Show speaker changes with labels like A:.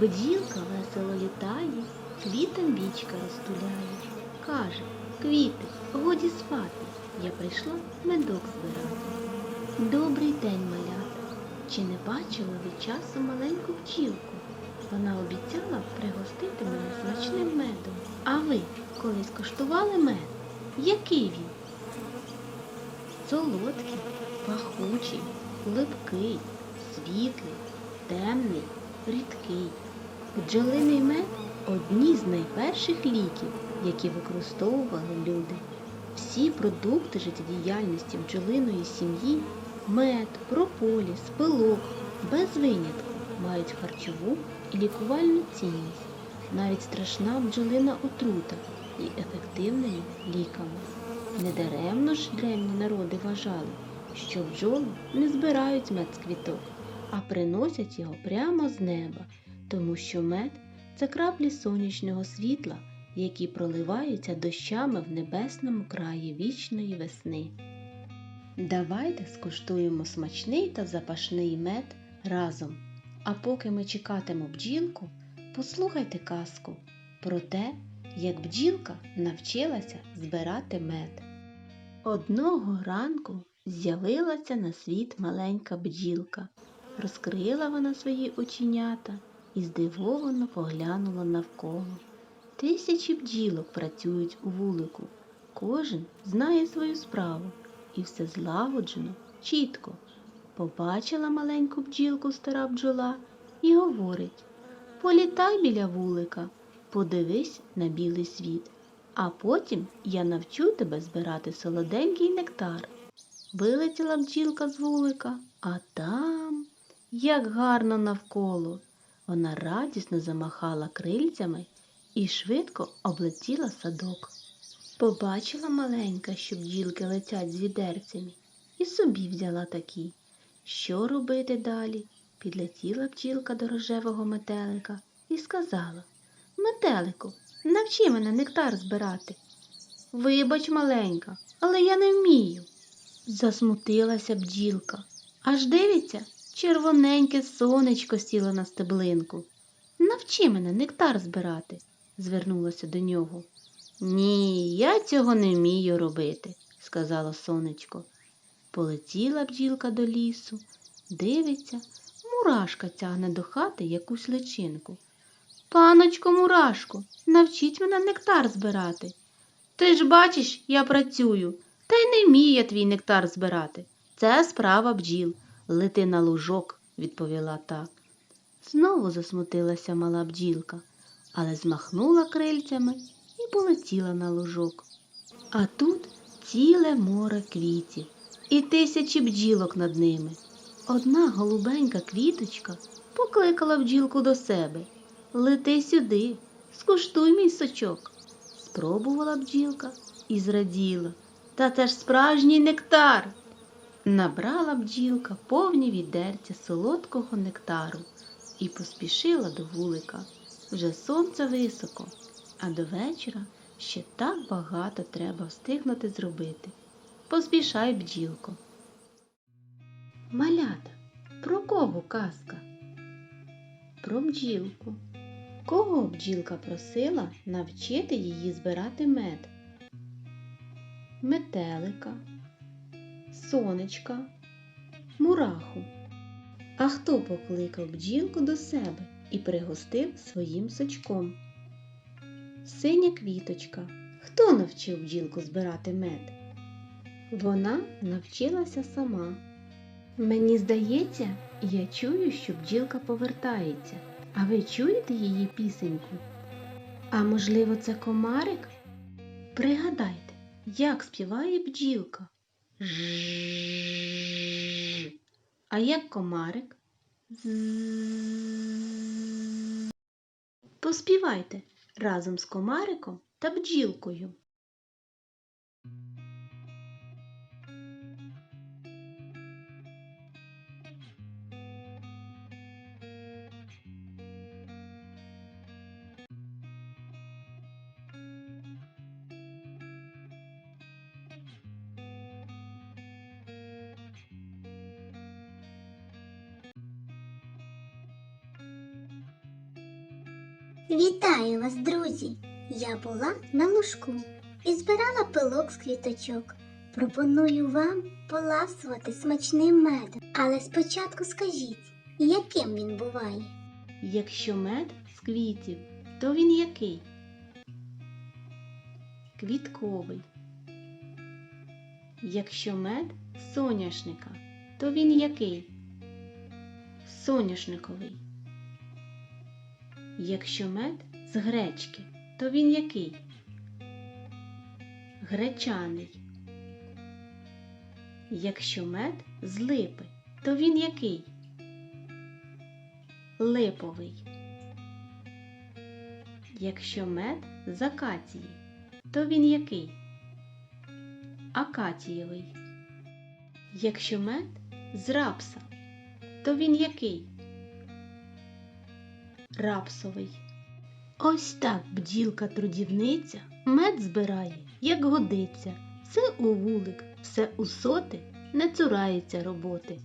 A: Бджілка весело літає, квітам вічка розтуляє. Каже, квіти, годі спати, я прийшла медок збирати. Добрий день, малята. Чи не бачила ви часу маленьку бджілку? Вона обіцяла пригостити мене смачним медом. А ви колись коштували мед? Який він? Солодкий, пахучий, липкий, світлий, темний, рідкий. Бджолиний мед одні з найперших ліків, які використовували люди. Всі продукти життєдіяльності бджолиної сім'ї мед, прополіс, пилок без винятку мають харчову і лікувальну цінність. Навіть страшна бджолина отрута є ефективними ліками. Недаремно ж древні народи вважали, що бджоли не збирають мед з квіток, а приносять його прямо з неба, тому що мед це краплі сонячного світла, які проливаються дощами в небесному краї вічної весни. Давайте скуштуємо смачний та запашний мед разом. А поки ми чекатимо бджілку, послухайте казку про те, як бджілка навчилася збирати мед. Одного ранку з'явилася на світ маленька бджілка. Розкрила вона свої оченята і здивовано поглянула навколо. Тисячі бджілок працюють у вулику. Кожен знає свою справу і все злагоджено, чітко. Побачила маленьку бджілку стара бджола і говорить Політай біля вулика, подивись на білий світ, а потім я навчу тебе збирати солоденький нектар. Вилетіла бджілка з вулика, а там, як гарно навколо. Вона радісно замахала крильцями і швидко облетіла садок. Побачила маленька, що бджілки летять з відерцями, і собі взяла такі. Що робити далі? Підлетіла бджілка до рожевого метелика і сказала Метелику, навчи мене нектар збирати. Вибач, маленька, але я не вмію. Засмутилася бджілка. Аж дивиться, червоненьке сонечко сіло на стеблинку. Навчи мене нектар збирати, звернулася до нього. Ні, я цього не вмію робити, сказала сонечко. Полетіла бджілка до лісу, дивиться, мурашка тягне до хати якусь личинку. Паночко мурашко, навчіть мене нектар збирати. Ти ж бачиш, я працюю, та й не вмію твій нектар збирати. Це справа бджіл. Лети на лужок, відповіла та. Знову засмутилася мала бджілка, але змахнула крильцями і полетіла на лужок. А тут ціле море квітів і тисячі бджілок над ними. Одна голубенька квіточка покликала бджілку до себе. Лети сюди, скуштуй мій сочок. Спробувала бджілка і зраділа. Та це ж справжній нектар. Набрала бджілка повні відерця солодкого нектару і поспішила до вулика. Вже сонце високо, а до вечора ще так багато треба встигнути зробити. Поспішай, бджілко. Малята, про кого казка? Про бджілку. Кого бджілка просила навчити її збирати мед? Метелика, сонечка, мураху. А хто покликав бджілку до себе і пригостив своїм сочком? Синя квіточка. Хто навчив бджілку збирати мед? Вона навчилася сама. Мені здається, я чую, що бджілка повертається. А ви чуєте її пісеньку? А можливо, це комарик? Пригадайте, як співає бджілка. Жжжж. А як комарик? Поспівайте разом з комариком та бджілкою.
B: Вітаю вас, друзі! Я була на лужку і збирала пилок з квіточок. Пропоную вам поласувати смачним медом. Але спочатку скажіть, яким він буває?
A: Якщо мед з квітів, то він який? Квітковий. Якщо мед з соняшника, то він який? Соняшниковий. Якщо мед з гречки, то він який? Гречаний. Якщо мед з липи, то він який? Липовий. Якщо мед з акації, то він який? Акацієвий. Якщо мед з рапса, то він який? Рапсовий. Ось так бділка-трудівниця мед збирає, як годиться. Все у вулик, все у соти, не цурається роботи.